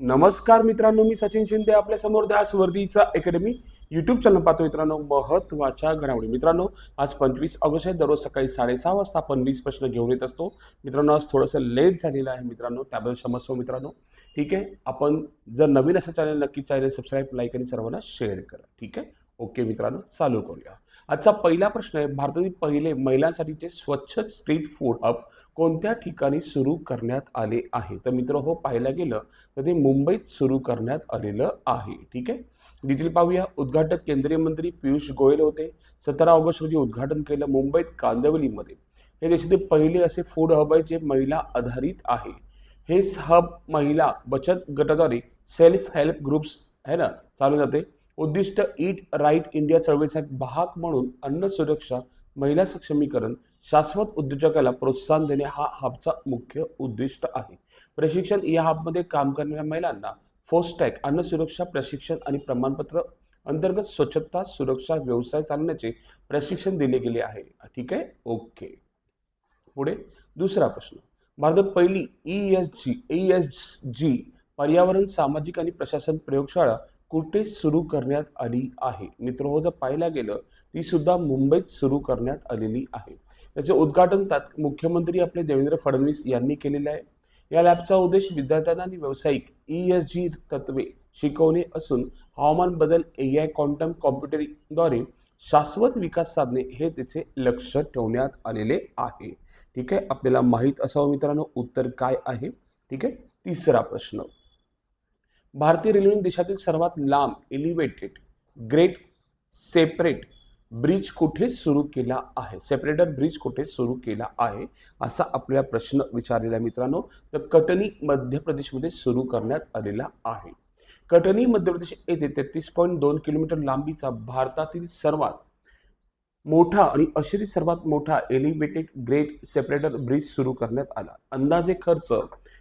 नमस्कार मित्रांनो मी सचिन शिंदे आपल्यासमोर दास वर्दीचा अकॅडमी युट्यूब चॅनल पाहतो मित्रांनो महत्त्वाच्या घडामोडी. मित्रांनो आज पंचवीस ऑगस्ट आहे दररोज सकाळी साडेसहा वाजता आपण वीस प्रश्न घेऊन येत असतो. मित्रांनो आज थोडंसं लेट झालेलं आहे मित्रांनो त्याबद्दल क्षमस्व मित्रांनो. ठीक आहे? आपण जर नवीन असं चॅनल नक्की चॅनल सबस्क्राईब लाईक आणि सर्वांना शेअर करा. ठीक आहे? ओके मित्रांनो चालू करूया. आजचा पहिला प्रश्न आहे भारतातील पहिले महिलांसाठीचे स्वच्छ स्ट्रीट फूड हब कोणत्या ठिकाणी सुरू करण्यात आले आहे? तर मित्र हो पाहायला गेलं तर ते मुंबईत सुरू करण्यात आलेलं आहे. ठीक आहे? डिटेल पाहूया. उद्घाटक केंद्रीय मंत्री पियुष गोयल होते. सतरा ऑगस्ट रोजी उद्घाटन केलं मुंबईत कांदिवलीमध्ये. हे देशातील पहिले असे फूड हब आहे जे महिला आधारित आहे. हे हब महिला बचत गटाद्वारे सेल्फ हेल्प ग्रुप्स है ना चालू जाते उद्दिष्ट ईट राईट इंडिया चळवळीचा एक भाग म्हणून अन्न सुरक्षा महिला सक्षमीकरण शाश्वत उद्योजकाला प्रोत्साहन देणे हा हबचा मुख्य उद्दिष्ट आहे. प्रशिक्षण या हबमध्ये काम करणाऱ्या महिलांना फोस्टॅक अन्न सुरक्षा प्रशिक्षण आणि प्रमाणपत्र अंतर्गत स्वच्छता सुरक्षा व्यवसाय चालण्याचे प्रशिक्षण दिले गेले आहे. ठीक आहे? ओके. पुढे दुसरा प्रश्न. भारतात पहिली E S G E S G पर्यावरण सामाजिक आणि प्रशासन प्रयोगशाळा कुठे सुरू करण्यात आली आहे? मित्र हो जर पाहायला गेलं ती सुद्धा मुंबईत सुरू करण्यात आलेली आहे. त्याचे उद्घाटन तात मुख्यमंत्री आपले देवेंद्र फडणवीस यांनी केलेले आहे. या लॅबचा उद्देश विद्यार्थ्यांना आणि व्यावसायिक ई एस जी तत्वे शिकवणे असून हवामान बदल ए आय क्वांटम कॉम्प्युटरिंगद्वारे शाश्वत विकास साधणे हे त्याचे लक्ष ठेवण्यात आलेले आहे. ठीक आहे? आपल्याला माहीत असावं मित्रांनो उत्तर काय आहे? ठीक आहे? तिसरा प्रश्न. भारतीय रेल्वेने देशातील सर्वात लांब एलिव्हेटेड ग्रेट सेपरेट ब्रिज कुठे सुरू केला आहे? सेपरेटर ब्रिज कुठे सुरू केला आहे? असा आपल्या प्रश्न विचारलेला आहे मित्रांनो. तर कटनी मध्य प्रदेशमध्ये सुरू करण्यात आलेला आहे. कटनी मध्य प्रदेश येथे तेहतीस पॉईंट दोन किलोमीटर लांबीचा भारतातील सर्वात मोठा आणि अशिरी सर्वात मोठा एलिव्हेटेड ग्रेट सेपरेटर ब्रिज सुरू करण्यात आला. अंदाजे खर्च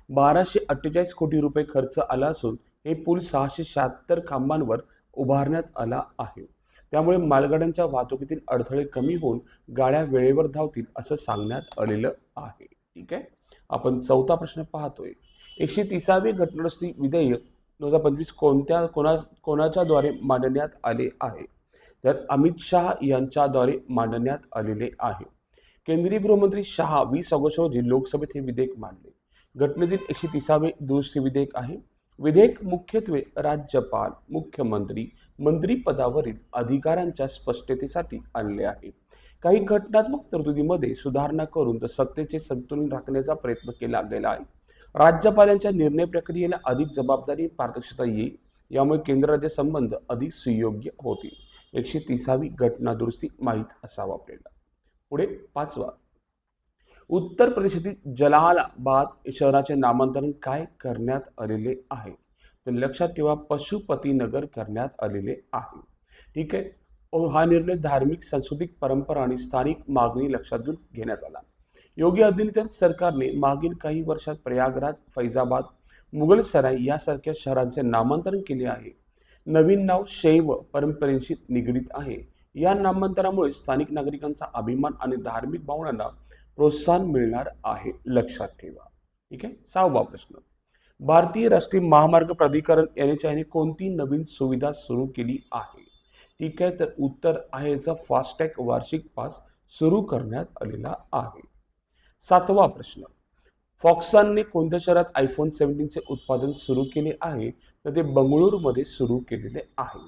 बाराशे अठ्ठेचाळीस कोटी रुपये खर्च आला असून हे पूल सहाशे शहात्तर खांबांवर उभारण्यात आला आहे. त्यामुळे मालगाड्यांच्या वाहतुकीतील अडथळे कमी होऊन गाड्या वेळेवर धावतील असं सांगण्यात आलेलं आहे. ठीक आहे? आपण चौथा प्रश्न पाहतोय. एकशे तिसावे घटनास्थी विधेयक दोन हजार पंचवीस कोणत्या कोणा कोणाच्याद्वारे मांडण्यात आले आहे? तर अमित शहा यांच्याद्वारे मांडण्यात आलेले आहे. केंद्रीय गृहमंत्री शहा वीस ऑगस्ट रोजी लोकसभेत हे विधेयक मांडले. घटनेतील एकशे तिसावे दुरुस्ती विधेयक आहे. विधेयक मुख्यत्वे राज्यपाल मुख्यमंत्री मंत्रिपदावरील अधिकारांच्या स्पष्टतेसाठी आणले आहे. काही घटनात्मक तरतुदीमध्ये सुधारणा करून तर सत्तेचे संतुलन राखण्याचा प्रयत्न केला गेला आहे. राज्यपालांच्या निर्णय प्रक्रियेला अधिक जबाबदारी पारदर्शकता येईल यामुळे केंद्र राज्य संबंध अधिक सुयोग्य होतील. एकशे तिसावी घटना दुरुस्ती माहीत असावा आपल्याला. पुढे पाचवा उत्तर प्रदेशातील जलालाबाद शहराचे नामांतरण काय करण्यात आलेले आहे? तर लक्षात ठेवा पशुपतीनगर करण्यात आलेले आहे. ठीक आहे? हा निर्णय धार्मिक सांस्कृतिक परंपरा आणि स्थानिक मागणी लक्षात घेऊन घेण्यात आला. योगी आदित्यनाथ सरकारने मागील काही वर्षात प्रयागराज फैजाबाद मुघलसराय यासारख्या शहरांचे नामांतरण केले आहे. नवीन नाव शैव परंपरेशी निगडीत आहे. या नामांतरामुळे स्थानिक नागरिकांचा अभिमान आणि धार्मिक भावनांना प्रोत्साहन मिळणार आहे. लक्षात ठेवा. ठीक आहे? सहावा प्रश्न. भारतीय राष्ट्रीय महामार्ग प्राधिकरण एन एच आयने कोणती नवीन सुविधा सुरू केली आहे? ठीक आहे? तर उत्तर आहे याचा फास्टॅग वार्षिक पास सुरू करण्यात आलेला आहे. सातवा प्रश्न. फॉक्सॉनने कोणत्या शहरात आयफोन सेव्हन्टीनचे उत्पादन सुरू केले आहे? तर ते बंगळुरूमध्ये सुरू केलेले आहे.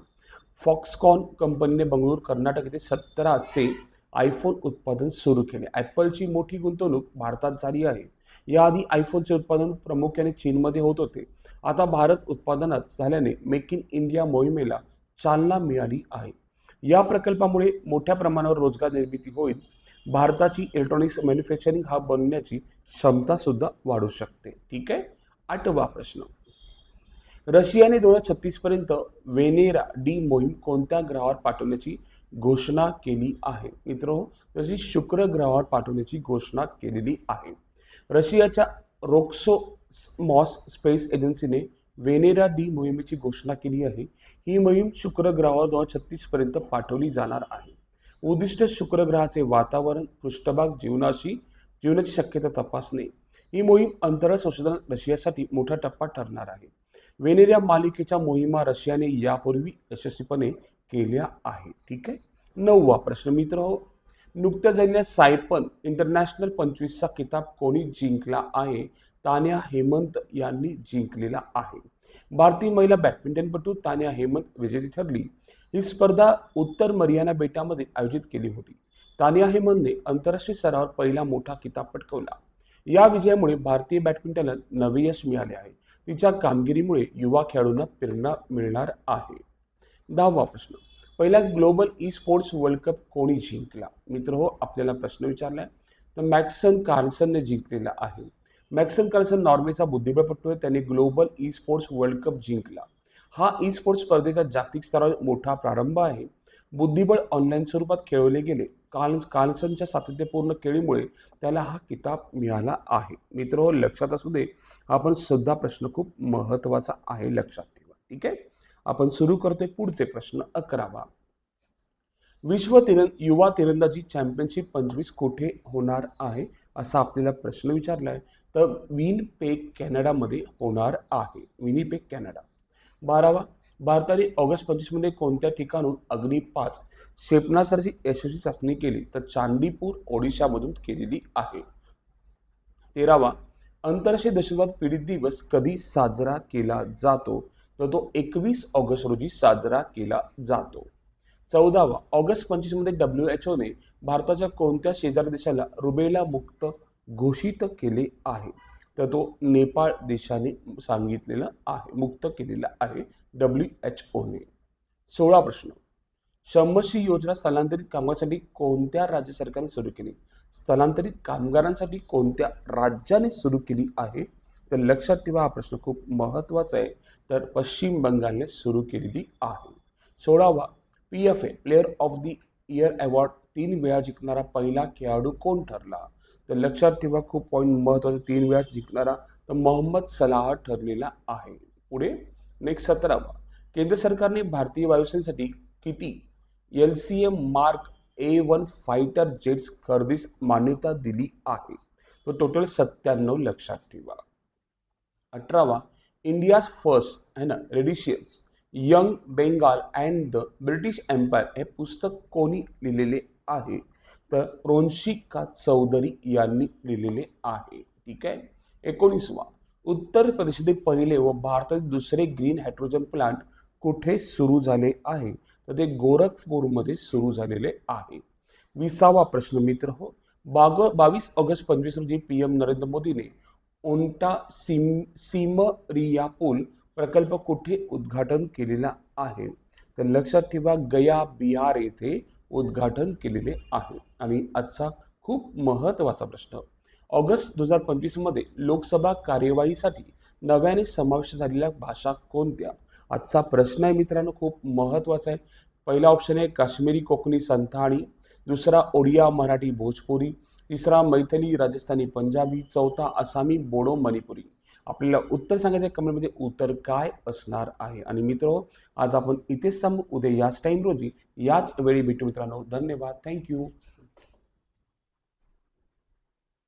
फॉक्सकॉन कंपनीने बंगळुरू कर्नाटक येथे सतराचे आयफोन उत्पादन सुरू केले. ॲपलची मोठी गुंतवणूक भारतात झाली आहे. याआधी आयफोनचे उत्पादन प्रामुख्याने चीनमध्ये होत होते. आता भारत उत्पादनात झाल्याने मेक इन इंडिया मोहिमेला चालना मिळाली आहे. या प्रकल्पामुळे मोठ्या प्रमाणावर रोजगार निर्मिती होईल. भारताची इलेक्ट्रॉनिक्स मॅन्युफॅक्चरिंग हब बनण्याची क्षमता सुद्धा वाढू शकते. ठीक आहे? आठवा प्रश्न. रशियाने दोन हजार छत्तीसपर्यंत वेनेरा डी मोहीम कोणत्या ग्रहावर पाठवण्याची घोषणा केली आहे. मित्र तशी शुक्र ग्रहावर पाठवण्याची घोषणा केलेली आहे. रशियाच्या रोक्सो मॉस स्पेस एजन्सीने वेनेरा डी मोहिमेची घोषणा केली आहे. ही मोहीम शुक्र ग्रहावर दोन छत्तीस पर्यंत पाठवली जाणार आहे. उद्दिष्ट शुक्र ग्रहाचे वातावरण पृष्ठभाग जीवनाशी जीवनाची शक्यता तपासणे. ही मोहीम अंतराळ संशोधन रशियासाठी मोठा टप्पा ठरणार आहे. वेनेरिया मालिकेच्या मोहिमा रशियाने यापूर्वी यशस्वीपणे केल्या आहेत. ठीक आहे? नववा प्रश्न मित्र हो नुकत्याच झालेल्या सायपन इंटरनॅशनल पंचवीसचा किताब कोणी जिंकला आहे? तान्या हेमंत यांनी जिंकलेला आहे. भारतीय महिला बॅडमिंटनपटू तान्या हेमंत विजेती ठरली. ही स्पर्धा उत्तर मरियाना बेटामध्ये आयोजित केली होती. तानिया हेमंतने आंतरराष्ट्रीय स्तरावर पहिला मोठा किताब पटकवला. या विजयामुळे भारतीय बॅडमिंटनला नवे यश मिळाले आहे. तिच्या कामगिरीमुळे युवा खेळाडूंना प्रेरणा मिळणार आहे. दहावा प्रश्न. पहिला global esports world cup कोणी जिंकला? मित्र हो आपल्याला प्रश्न विचारला आहे तर मॅक्सन कार्लसनने जिंकलेला आहे. मॅक्सन कार्लसन नॉर्वेचा बुद्धिबळपटू आहे. त्याने global esports world cup जिंकला. हा ई स्पोर्ट्स स्पर्धेचा जागतिक स्तरावर मोठा प्रारंभ आहे. बुद्धिबळ ऑनलाईन स्वरूपात खेळवले गेले. कार्ल कार्लसनच्या सातत्यपूर्ण खेळीमुळे त्याला हा किताब मिळाला आहे. मित्र हो लक्षात असू दे हा सुद्धा प्रश्न खूप महत्त्वाचा आहे लक्षात ठेवा. ठीक आहे? आपण सुरू करतोय पुढचे प्रश्न अकरावा. विश्व तिरंद युवा तिरंदाजी चॅम्पियनशिप पंचवीस कुठे होणार आहे? असा आपल्याला प्रश्न विचारला आहे तर विनपेक कॅनडामध्ये होणार आहे. Winnipeg Canada. बारावा भारताने ऑगस्ट पंचवीसमध्ये कोणत्या ठिकाणून अग्नी पाच क्षेपणास्त्राची यशस्वी चाचणी केली? तर चांदीपूर ओडिशामधून केलेली आहे. तेरावा आंतरराष्ट्रीय दहशतवाद पीडित दिवस कधी साजरा केला जातो? तर तो एकवीस ऑगस्ट रोजी साजरा केला जातो. चौदावा ऑगस्ट पंचवीसमध्ये डब्ल्यू एच ओने भारताच्या कोणत्या शेजारी देशाला रुबेला मुक्त घोषित केले आहे? तर तो नेपाळ देशाने सांगितलेला आहे मुक्त केलेला आहे डब्ल्यू एच ओने सोळा प्रश्न. शंभरशी योजना स्थलांतरित कामासाठी कोणत्या राज्य सरकारने सुरू केली? स्थलांतरित कामगारांसाठी कोणत्या राज्याने सुरू केली आहे? तर लक्षात ठेवा हा प्रश्न खूप महत्त्वाचा आहे. तर पश्चिम बंगालने सुरू केलेली आहे. सोळावा P F A player of the year award तीन वेळा जिंकणारा पहिला खेळाडू कोण ठरला? तर लक्षात ठेवा खूप पॉईंट महत्त्वाचा तीन वेळा जिंकणारा तर मोहम्मद सलाह ठरलेला आहे. पुढे नेक्स्ट सतरावा. केंद्र सरकारने भारतीय वायुसेनेसाठी किती L C M Mark A one fighter jets खरेदीस मान्यता दिली आहे? तो टोटल सत्त्याण्णव लक्षात ठेवा. अठरावा इंडियाज फर्स्ट आहे ना radicals young Bengal and the British Empire हे पुस्तक कोणी लिहिलेले आहे? तर रोन्शिका चौधरी यांनी लिहिलेले आहे. ठीक आहे? एकोणीसवा उत्तर प्रदेशातील पहिले व भारतातील दुसरे ग्रीन हायड्रोजन प्लांट कुठे सुरू झाले आहे? तर ते गोरखपूरमध्ये सुरू झालेले आहे. विसावा प्रश्न मित्र हो बाग बावीस ऑगस्ट पंचवीस रोजी पी एम नरेंद्र मोदीने ओंटा सिम सिमरिया पूल प्रकल्प कुठे उद्घाटन केलेला आहे? तर लक्षात ठेवा गया बिहार येथे उद्घाटन केलेले आहे. आणि आजचा खूप महत्त्वाचा प्रश्न. ऑगस्ट दोन हजार पंचवीसमध्ये लोकसभा कार्यवाहीसाठी नव्याने समावेश झालेल्या भाषा कोणत्या? आजचा प्रश्न आहे मित्रांनो खूप महत्त्वाचा आहे. पहिला ऑप्शन आहे काश्मीरी कोकणी संथाणी दुसरा ओडिया मराठी भोजपुरी. तिसरा मैथिली राजस्थानी पंजाबी चौथा आसामी बोडो मणिपुरी. आपल्याला उत्तर सांगायचं कमेंटमध्ये उत्तर काय असणार आहे? आणि मित्र आज आपण इथेच थांबू. उद्या याच टाईम रोजी याच वेळी भेटू मित्रांनो. धन्यवाद. थँक्यू